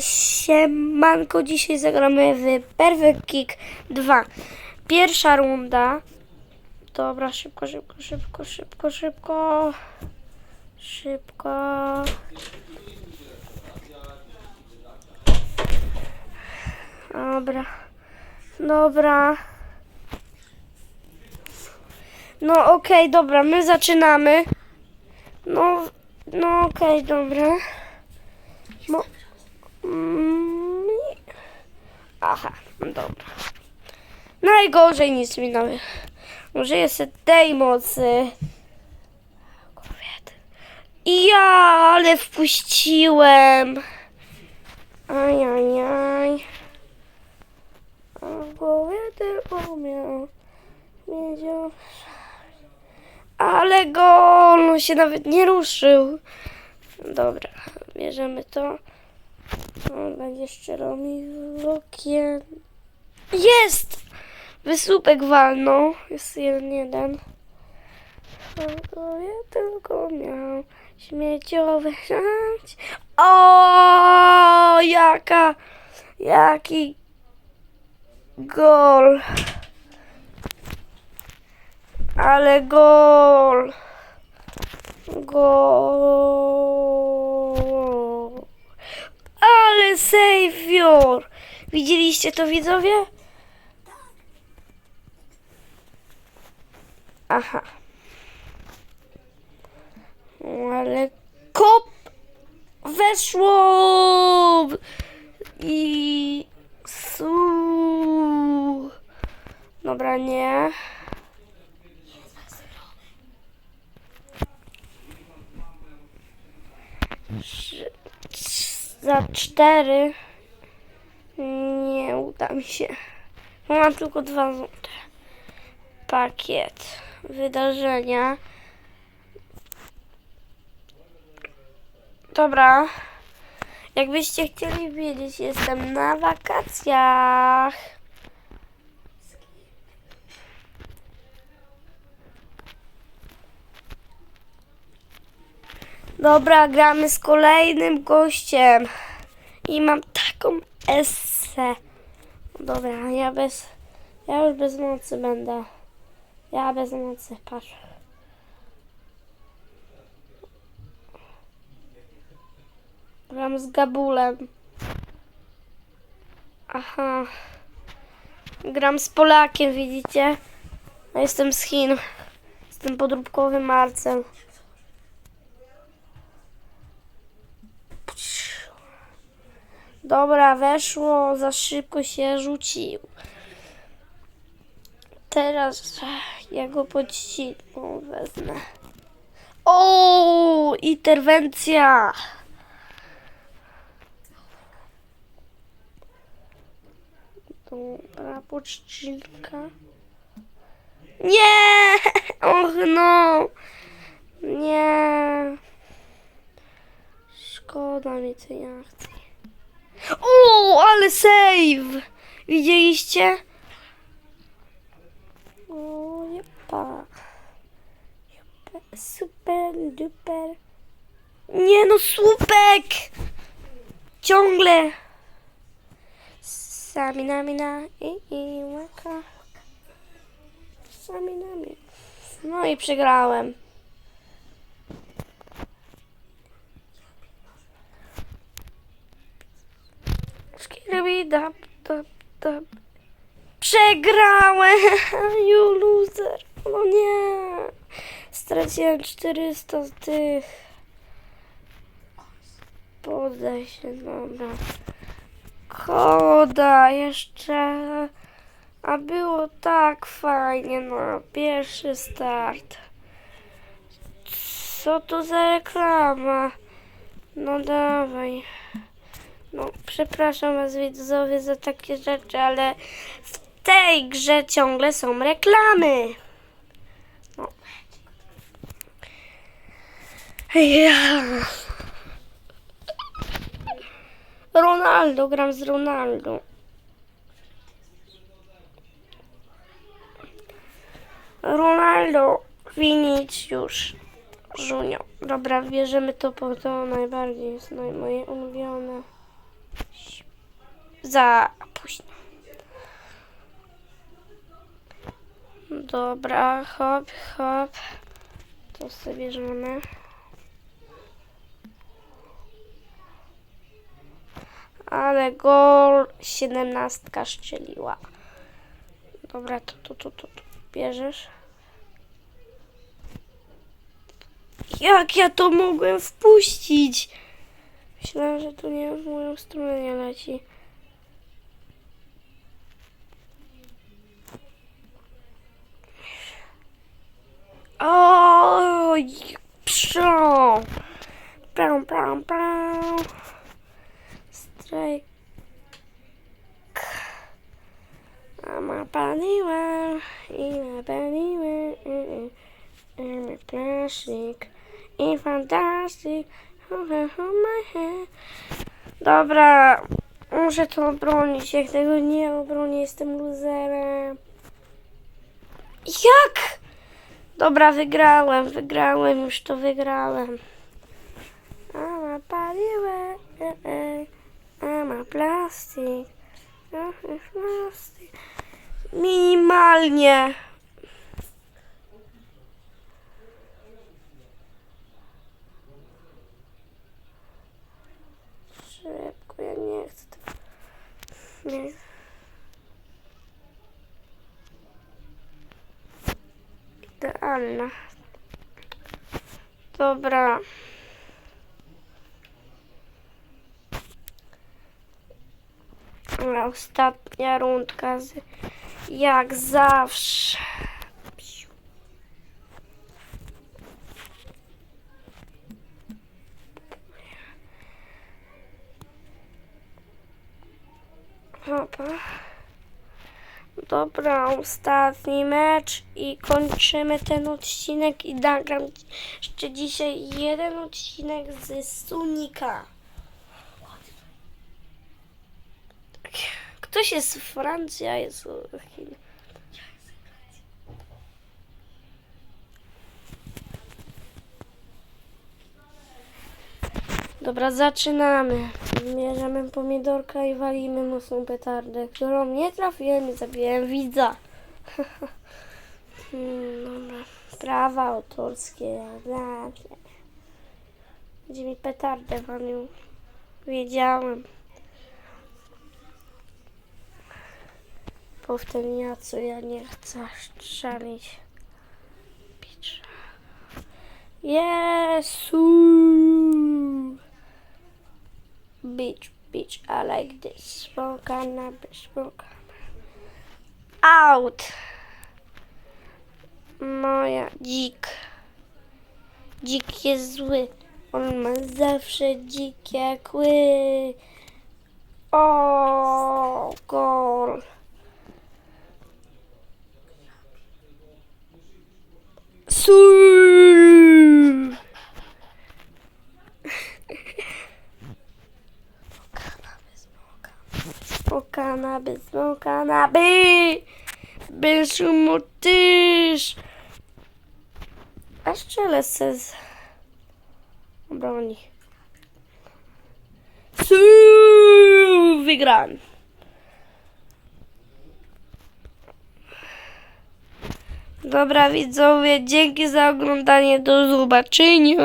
Siemanko, dzisiaj zagramy w Perfect Kick 2. Pierwsza runda. Dobra, szybko, szybko, szybko, szybko, szybko. Szybko. Dobra. Dobra. No okej, dobra, my zaczynamy. No, no okej, dobra. Mo- Mm, Aha, dobra. Najgorzej nic mi nawet. Może jest tej mocy. Ja, ale wpuściłem. Ajajaj. A w głowie tylko miał. Wiedział. Ale go, on się nawet nie ruszył. Dobra, bierzemy to. On będzie szczerał mi okien. Jest! Wysłupek walnął. Jest jeden, jeden. Tylko ja tylko miał śmieciowe żać. O, jaka, jaki gol. Ale gol. Gol. Ale savior! Widzieliście to widzowie? Aha. Ale kop weszło i su. Dobra, nie. Za cztery. Nie uda mi się. Mam tylko dwa złote. Pakiet. Wydarzenia. Dobra. Jakbyście chcieli wiedzieć, jestem na wakacjach. Dobra, gramy z kolejnym gościem. I mam taką esę. Dobra, ja bez. Ja już bez mocy będę. Ja bez mocy, patrz. Gram z Gabulem. Aha. Gram z Polakiem, widzicie? Jestem z Chin. Jestem podróbkowym marcem. Dobra, weszło, za szybko się rzucił. Teraz ja go pod ściną wezmę. O, interwencja! Dobra, poczcinka. Nie! Och no! Nie! Szkoda mi tej akcji. O, ale save! Widzieliście? O, jepa. Super, duper. Nie no, słupek! Ciągle. Samina, mina i i łaka. Samina, mi. No i przegrałem. Dab, dab, dab. Przegrałem! You loser! No nie! Straciłem 400 z tych. Podaj się, dobra. Koda jeszcze. A było tak fajnie na pierwszy start. Co to za reklama? No dawaj. No, przepraszam was widzowie za takie rzeczy, ale w tej grze ciągle są reklamy. No. Ja. Ronaldo, gram z Ronaldo. Ronaldo, Vinicius, Junior. Dobra, bierzemy to, bo to najbardziej jest moje ulubione. Za późno. Dobra, hop, hop. To sobie bierzemy. Ale gol siedemnastka szczeliła. Dobra, to tu, tu, tu, tu bierzesz. Jak ja to mogłem wpuścić? Myślałam, że tu nie w moją stronę nie leci. Oj, pszą. Pram, pram, pram. Strajk. A ma paliła i napaliła i my plastik i fantastic. Dobra, muszę to obronić. Jak tego nie obronię, jestem luzerem. Jak? Dobra, wygrałem, wygrałem, już to wygrałem. A ma paliłę, e, e, a ma plastik, a ma plastik. Minimalnie. Szybko, ja nie chcę tego. Nie. Idealna. Dobra. Dobra, Ostatnia rundka z, jak zawsze. Dobra, ostatni mecz i kończymy ten odcinek i nagram jeszcze dzisiaj jeden odcinek z Sunika. Ktoś jest z Francji, a jest Chin. Dobra, zaczynamy. Bierzemy pomidorka i walimy mocną petardę, którą nie trafiłem i zabiłem widza. Hmm, dobra. Prawa autorskie. bla. Będzie mi petardę walił. Wiedziałem. Powtórniacu, ja nie chcę strzelić. Picza. Beach, beach, I like this. Smoke cannabis, smoke Out! Moja dzik. Dzik jest zły. On ma zawsze dzikie kły. O, gol. Su! Będziesz mu tyż! A strzelę se z obroni. Su! Wygrałem. Dobra widzowie, dzięki za oglądanie, do zobaczenia.